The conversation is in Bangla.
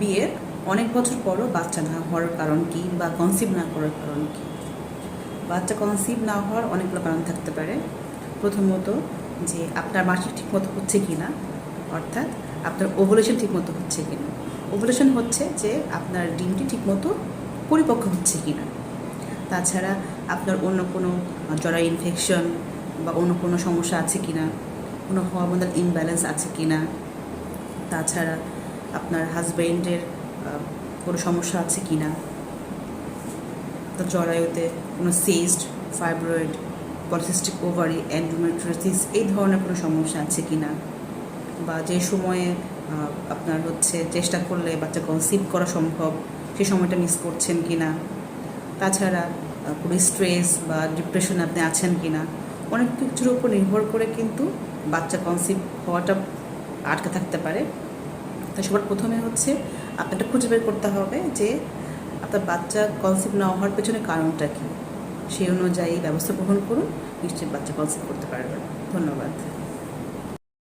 বিয়ের অনেক বছর পরও বাচ্চা না হওয়ার কারণ কি বা কনসিভ না করার কারণ কি? বাচ্চা কনসিভ না হওয়ার অনেকগুলো কারণ থাকতে পারে। প্রথমত যে আপনার মাসিক ঠিকমতো হচ্ছে কি না অর্থাৎ আপনার ওভুলেশন ঠিকমতো হচ্ছে কি না ওভুলেশন হচ্ছে যে আপনার ডিমটি ঠিকমতো পরিপক্ক হচ্ছে কি না তাছাড়া আপনার অন্য কোনো জরা ইনফেকশন বা অন্য কোনো সমস্যা আছে কি না কোনো হরমোনাল ইমব্যালেন্স আছে কি না তাছাড়া আপনার হাজব্যান্ডের কোনো সমস্যা আছে কি না তার জরায়ুতে কোনো cyst fibroid, polycystic ovary endometriosis এই ধরনের কোনো সমস্যা আছে কি না বা যে সময়ে আপনার হচ্ছে চেষ্টা করলে বাচ্চা কনসিভ করা সম্ভব সেই সময়টা মিস করছেন কি না তাছাড়া কোনো স্ট্রেস বা ডিপ্রেশনে আপনি আছেন কি না অনেক কিছুর উপর নির্ভর করে কিন্তু বাচ্চা কনসিভ হওয়াটা আটকে থাকতে পারে। তাই সবার প্রথমে হচ্ছে আপনাকে খুঁজে বের করতে হবে যে আপনার বাচ্চা কনসিভ না হওয়ার পেছনে কারণটা কী? সেই অনুযায়ী ব্যবস্থা গ্রহণ করুন নিশ্চয়ই বাচ্চা কনসিভ করতে পারবেন ধন্যবাদ।